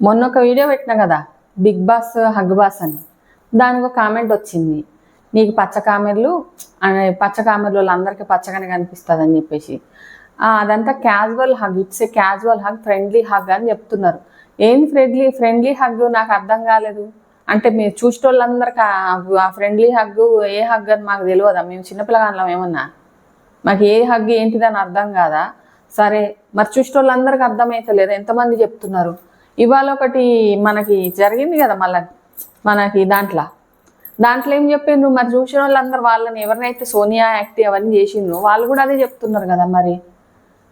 మొన్న ఒక వీడియో పెట్టినా కదా బిగ్ బాస్ హగ్ బాస్ అని. దానికి ఒక కామెంట్ వచ్చింది. నీకు పచ్చ కామెర్లు అనే పచ్చ కామెర్లు వాళ్ళందరికీ పచ్చగానే కనిపిస్తుంది అని చెప్పేసి అదంతా casual hug it's a casual hug friendly hug అని చెప్తున్నారు. ఏం ఫ్రెండ్లీ ఫ్రెండ్లీ హగ్ నాకు అర్థం కాలేదు. అంటే మీరు చూసిన వాళ్ళందరికీ ఆ ఫ్రెండ్లీ హగ్ ఏ హగ్ అని మాకు తెలియదా? మేము చిన్నపిల్లగాళ్ళం ఏమన్నా? మాకు ఏ హగ్ ఏంటిదని అర్థం కాదా? సరే మరి చూసిన వాళ్ళందరికీ అర్థమైతలేదు? ఎంతమంది చెప్తున్నారు? ఇవాళ ఒకటి మనకి జరిగింది కదా మళ్ళీ మనకి దాంట్లో. దాంట్లో ఏం చెప్పిండ్రు? మరి చూసిన వాళ్ళందరూ వాళ్ళని ఎవరినైతే సోనియా యాక్ట్ అవన్నీ చేసిండ్రు వాళ్ళు కూడా అదే చెప్తున్నారు కదా మరి.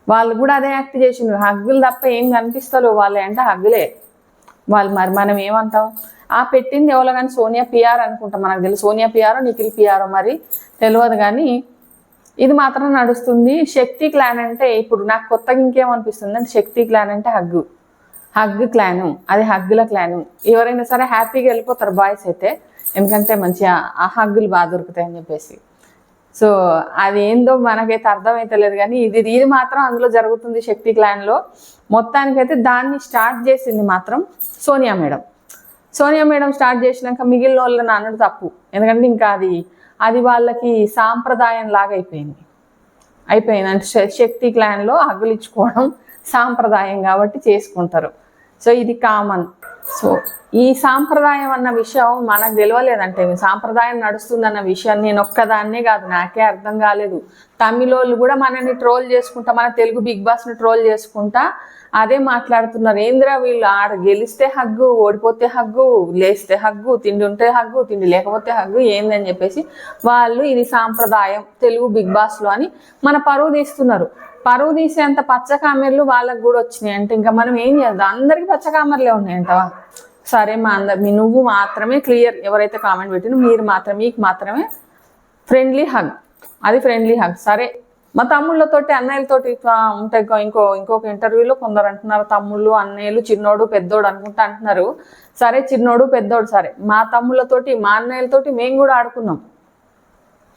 వాళ్ళు కూడా అదే యాక్ట్ చేసిండ్రు. హగ్గులు తప్ప ఏం కనిపిస్తారు వాళ్ళే అంటే హగ్గులే. వాళ్ళు మరి మనం ఏమంటాం? ఆ పెట్టింది ఎవరో కానీ సోనియా పిఆర్ అనుకుంటాం మనకు తెలుసు సోనియా పిఆర్ నిఖిల్ పిఆర్ మరి తెలియదు కానీ ఇది మాత్రం నడుస్తుంది. శక్తి క్లాన్ అంటే ఇప్పుడు నాకు కొత్తగా ఇంకేమనిపిస్తుంది అంటే శక్తి క్లాన్ అంటే హగ్గు. హగ్ క్లాను అది హగ్గుల క్లాను. ఎవరైనా సరే హ్యాపీగా వెళ్ళిపోతారు బాయ్స్ అయితే. ఎందుకంటే మంచిగా ఆ హగ్గులు బాగా దొరుకుతాయి అని చెప్పేసి. సో అది ఏందో మనకైతే అర్థమైతలేదు కానీ ఇది ఇది మాత్రం అందులో జరుగుతుంది శక్తి క్లాన్లో. మొత్తానికైతే దాన్ని స్టార్ట్ చేసింది మాత్రం Sonia madam. Sonia madam start చేసినాక మిగిలిన వాళ్ళని అనడు తప్పు. ఎందుకంటే ఇంకా అది అది వాళ్ళకి సాంప్రదాయం లాగా అయిపోయింది. అయిపోయింది. అంటే శ- శక్తి క్లాన్లో హగ్గులు ఇచ్చుకోవడం సాంప్రదాయం కాబట్టి చేసుకుంటారు. సో ఇది కామన్. సో ఈ సాంప్రదాయం అన్న విషయం మనకు తెలియలేదంటే సాంప్రదాయం నడుస్తుందన్న విషయం నేను ఒక్కదాన్నే కాదు నాకే అర్థం కాలేదు. తమిళోళ్ళు కూడా మనని ట్రోల్ చేసుకుంటా మన తెలుగు బిగ్ బాస్ని ట్రోల్ చేసుకుంటా అదే మాట్లాడుతున్నారు. ఏంద్రా వీళ్ళు? ఆడ గెలిస్తే హగ్గు ఓడిపోతే హగ్గు లేస్తే హగ్గు తిండి ఉంటే హగ్గు తిండి లేకపోతే హగ్గు ఏందని చెప్పేసి వాళ్ళు ఇది సాంప్రదాయం తెలుగు బిగ్ బాస్లో అని మన పరువు తీస్తున్నారు. పరువు తీసేంత పచ్చ కామెర్లు వాళ్ళకి కూడా వచ్చినాయి అంటే ఇంకా మనం ఏం చేద్దాం? అందరికి పచ్చ కామెర్లే ఉన్నాయంటవా సరే మా అందరు మీ నువ్వు మాత్రమే క్లియర్ ఎవరైతే కామెంట్ పెట్టినో మీరు మాత్రమే మీకు మాత్రమే ఫ్రెండ్లీ హగ్ అది ఫ్రెండ్లీ హగ్ సరే. మా తమ్ముళ్ళతోటి అన్నయ్యలతోటి ఇట్లా ఉంటాయి ఇంకో ఇంకొక ఇంటర్వ్యూలో కొందరు అంటున్నారు తమ్ముళ్ళు అన్నయ్యలు చిన్నోడు పెద్దోడు అనుకుంటా అంటున్నారు. సరే చిన్నోడు పెద్దోడు సరే. మా తమ్ముళ్ళతోటి మా అన్నయ్యలతోటి మేము కూడా ఆడుకున్నాం.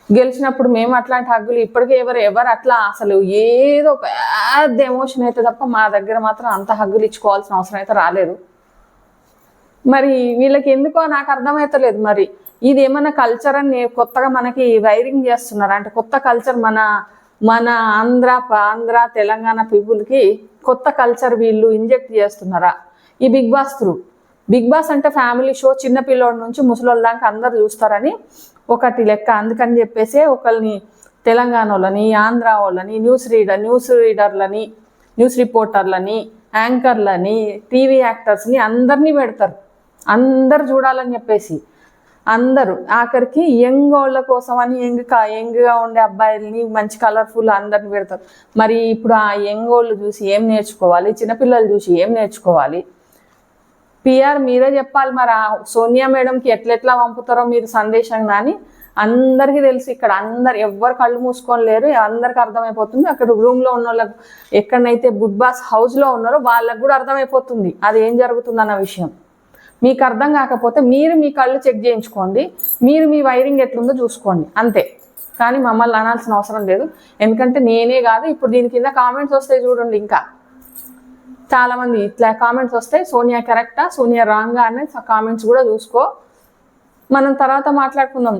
గెలిచినప్పుడు మేము అట్లాంటి హగ్గులు ఇప్పటికే ఎవరు ఎవరు అట్లా అసలు ఏదో పెద్ద ఎమోషన్ అయితే తప్ప మా దగ్గర మాత్రం అంత హగ్గులు ఇచ్చుకోవాల్సిన అవసరం అయితే రాలేదు. మరి వీళ్ళకి ఎందుకో నాకు అర్థమవుతలేదు మరి. ఇది ఏమన్నా కల్చర్ అని కొత్తగా మనకి వైరింగ్ చేస్తున్నారు. అంటే కొత్త కల్చర్ మన మన ఆంధ్ర ఆంధ్ర తెలంగాణ పీపుల్కి కొత్త కల్చర్ వీళ్ళు ఇంజెక్ట్ చేస్తున్నారా? ఈ Bigg Boss through. Bigg Boss అంటే ఫ్యామిలీ షో చిన్న పిల్లోడి నుంచి ముసలోళ్ళ దాకా అందరు చూస్తారని ఒకటి లెక్క. అందుకని చెప్పేసి ఒకరిని తెలంగాణ వాళ్ళని ఆంధ్ర వాళ్ళని న్యూస్ రీడర్ న్యూస్ రీడర్లని న్యూస్ రిపోర్టర్లని యాంకర్లని టీవీ యాక్టర్స్ని అందరినీ పెడతారు. అందరు చూడాలని చెప్పేసి. అందరూ. ఆఖరికి యంగ్ వాళ్ళ కోసం అని యంగ్ కా యంగ్గా ఉండే అబ్బాయిల్ని మంచి కలర్ఫుల్ అందరిని పెడతారు. మరి ఇప్పుడు ఆ యంగ్ వాళ్ళు చూసి ఏం నేర్చుకోవాలి? చిన్నపిల్లలు చూసి ఏం నేర్చుకోవాలి? పిఆర్ మీరే చెప్పాలి మరి. ఆ సోనియా మేడంకి ఎట్లెట్లా పంపుతారో మీరు సందేశం కానీ అందరికీ తెలుసు ఇక్కడ. అందరు ఎవ్వరు కళ్ళు మూసుకొని లేరు. అందరికి అర్థమైపోతుంది. అక్కడ రూమ్లో ఉన్న వాళ్ళకి ఎక్కడనైతే బిగ్ బాస్ హౌస్లో ఉన్నారో వాళ్ళకు కూడా అర్థమైపోతుంది. అది ఏం జరుగుతుందన్న విషయం. మీకు అర్థం కాకపోతే మీరు మీ కళ్ళు చెక్ చేయించుకోండి. మీరు మీ వైరింగ్ ఎట్లుందో చూసుకోండి. అంతే. కానీ మమ్మల్ని అనాల్సిన అవసరం లేదు. ఎందుకంటే నేనే కాదు. ఇప్పుడు దీని కింద కామెంట్స్ వస్తాయి చూడండి ఇంకా. చాలా మంది ఇట్లా కామెంట్స్ వస్తాయి. సోనియా కరెక్టా సోనియా రాంగా అనే కామెంట్స్ కూడా చూసుకో. మనం తర్వాత మాట్లాడుకుందాం.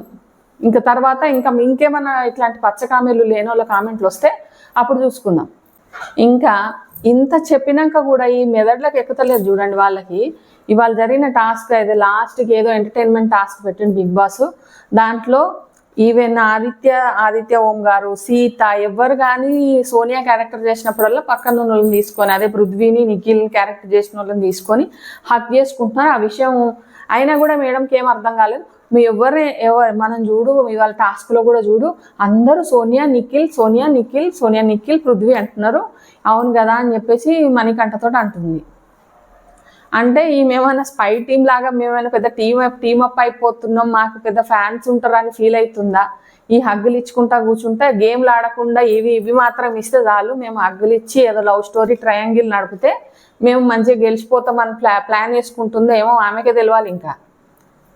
ఇంకా తర్వాత ఇంకా ఇంకేమన్నా ఇట్లాంటి పచ్చ కామెంట్లు లేని వాళ్ళ కామెంట్లు వస్తే అప్పుడు చూసుకుందాం. ఇంకా ఇంత చెప్పినాక కూడా ఈ మెదడులకు ఎక్కుతలేదు చూడండి వాళ్ళకి. ఇవాళ జరిగిన టాస్క్ అయితే లాస్ట్కి ఏదో ఎంటర్టైన్మెంట్ టాస్క్ పెట్టింది బిగ్ బాస్. దాంట్లో ఈవెన్ ఆదిత్య ఆదిత్య ఓం గారు సీత ఎవరు కానీ సోనియా క్యారెక్టర్ చేసినప్పుడల్లా పక్కన ఉన్న వాళ్ళని తీసుకొని అదే పృథ్వీని నిఖిల్ క్యారెక్టర్ చేసిన వాళ్ళని తీసుకొని హక్ చేసుకుంటున్నారు. ఆ విషయం అయినా కూడా మేడంకి ఏం అర్థం కాలేదు. మీ ఎవరు ఎవరు మనం చూడు ఇవాళ టాస్క్లో కూడా చూడు అందరూ సోనియా నిఖిల్ సోనియా నిఖిల్ సోనియా నిఖిల్ పృథ్వీ అంటున్నారు. అవును కదా అని చెప్పేసి మణికంఠతో అంటుంది. అంటే ఈమెమైనా స్పై టీం లాగా మేమైనా పెద్ద టీం టీమప్ అప్ అయిపోతున్నాం మాకు పెద్ద ఫ్యాన్స్ ఉంటారని ఫీల్ అవుతుందా ఈ హగ్గులు ఇచ్చుకుంటా కూర్చుంటే గేమ్లు ఆడకుండా ఇవి ఇవి మాత్రం ఇస్తే చాలు. మేము హగ్గులు ఇచ్చి ఏదో లవ్ స్టోరీ ట్రయాంగిల్ నడిపితే మేము మంచిగా గెలిచిపోతామని ప్లా ప్లాన్ వేసుకుంటుందో ఏమో ఆమెకే తెలియాలి ఇంకా.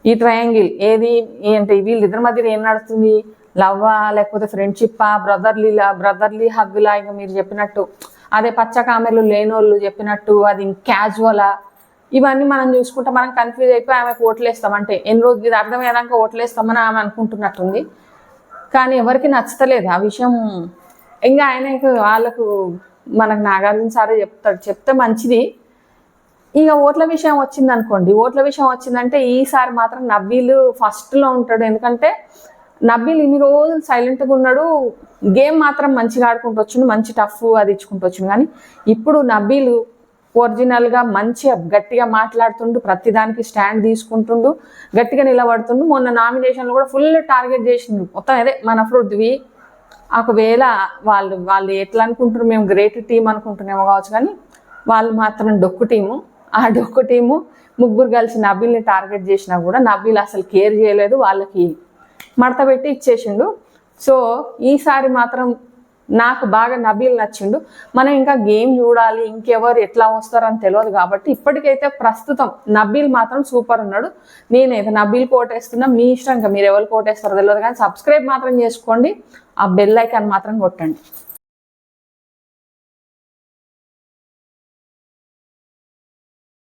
ఈ ట్రయాంగిల్ ఏది ఏంటి వీళ్ళిద్దరి మధ్య ఏం నడుస్తుంది? లవ్వా లేకపోతే ఫ్రెండ్షిప్పా బ్రదర్లీ బ్రదర్లీ హగ్గులా? ఇంకా మీరు చెప్పినట్టు అదే పచ్చ కామెర్లు లేనోళ్ళు చెప్పినట్టు అది క్యాజువలా ఇవన్నీ మనం చూసుకుంటే మనం కన్ఫ్యూజ్ అయిపోయి ఆమెకు ఓట్లేస్తాం. అంటే ఎన్ని రోజులు ఇది అర్థమయ్యేదాకా ఓట్లేస్తామని ఆమె అనుకుంటున్నట్టుంది. కానీ ఎవరికి నచ్చతలేదు ఆ విషయం. ఇంకా ఆయనకు వాళ్ళకు మనకు నాగార్జున సారే చెప్తాడు. చెప్తే మంచిది. ఇక ఓట్ల విషయం వచ్చింది అనుకోండి ఓట్ల విషయం వచ్చిందంటే ఈసారి మాత్రం నబ్బీలు ఫస్ట్లో ఉంటాడు. ఎందుకంటే నబ్బీలు ఇన్ని రోజులు సైలెంట్గా ఉన్నాడు. గేమ్ మాత్రం మంచిగా ఆడుకుంటూ వచ్చిండు. మంచి టఫ్ అది ఇచ్చుకుంటూ వచ్చిండు. కానీ ఇప్పుడు నబ్బీలు ఒరిజినల్గా మంచిగా గట్టిగా మాట్లాడుతుండు ప్రతిదానికి స్టాండ్ తీసుకుంటుండు గట్టిగా నిలబడుతుండు. మొన్న నామినేషన్లు కూడా ఫుల్ టార్గెట్ చేసిండు. మొత్తం అదే మన పృథ్వీ. ఒకవేళ వాళ్ళు వాళ్ళు ఎట్లా అనుకుంటారు మేము గ్రేట్ టీం అనుకుంటున్నామో కావచ్చు కానీ వాళ్ళు మాత్రం డొక్కు టీము. ఆ డొక్కు టీము ముగ్గురు కలిసి నబీల్ని టార్గెట్ చేసినా కూడా నబీల్ అసలు కేర్ చేయలేదు వాళ్ళకి మడత పెట్టి ఇచ్చేసిండు. సో ఈసారి మాత్రం నాకు బాగా నబీల్ నచ్చిండు. మనం ఇంకా గేమ్ చూడాలి ఇంకెవరు ఎట్లా వస్తారని తెలియదు కాబట్టి ఇప్పటికైతే ప్రస్తుతం నబీల్ మాత్రం సూపర్ ఉన్నాడు. నేనైతే నబీల్ కోటేస్తున్నా మీ ఇష్టం ఇంకా మీరు ఎవరు కోటేస్తారో తెలియదు కానీ సబ్స్క్రైబ్ మాత్రం చేసుకోండి. ఆ బెల్ ఐకాన్ మాత్రం కొట్టండి.